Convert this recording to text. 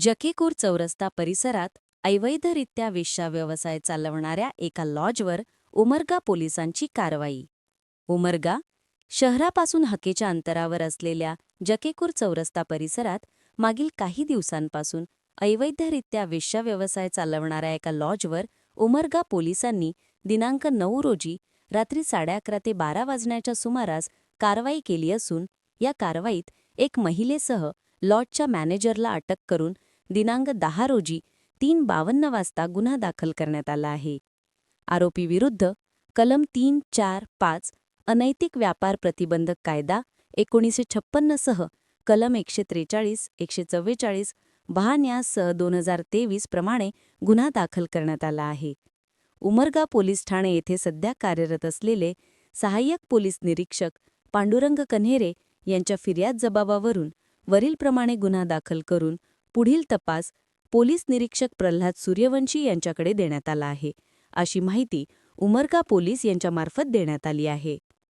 जकीकूर चौरस्ता परिसरात अवैधरित्या वेश्या व्यवसाय चालवणाऱ्या एका लॉजवर उमरगा पोलिसांची कारवाई. उमरगा शहरापासून हकेच्या अंतरावर असलेल्या जकेकूर चौरस्ता परिसरात मागील काही दिवसांपासून अवैधरित्या वेश्या व्यवसाय चालवणाऱ्या एका लॉजवर उमरगा पोलिसांनी दिनांक नऊ रोजी रात्री साडेअकरा ते बारा वाजण्याच्या सुमारास कारवाई केली असून या कारवाईत एक महिलेसह लॉजच्या मॅनेजरला अटक करून दिनांक दहा रोजी तीन बावन्न वाजता गुन्हा दाखल करण्यात आला आहे. आरोपीविरुद्ध कलम तीन चार पाच अनैतिक व्यापार प्रतिबंधक कायदा एकोणीसशे छप्पन्नसह कलम एकशे त्रेचाळीस एकशे चव्वेचाळीस महान्याससह दोन हजार तेवीस प्रमाणे गुन्हा दाखल करण्यात आला आहे. उमरगा पोलीस ठाणे येथे सध्या कार्यरत असलेले सहाय्यक पोलीस निरीक्षक पांडुरंग कन्हेरे यांच्या फिर्याद जबाबावरून वरीलप्रमाणे गुन्हा दाखल करून पुढील तपास पोलीस निरीक्षक प्रल्हाद सूर्यवंशी यांच्याकडे देण्यात आला आहे. अशी माहिती उमरका पोलीस यांच्यामार्फत देण्यात आली आहे.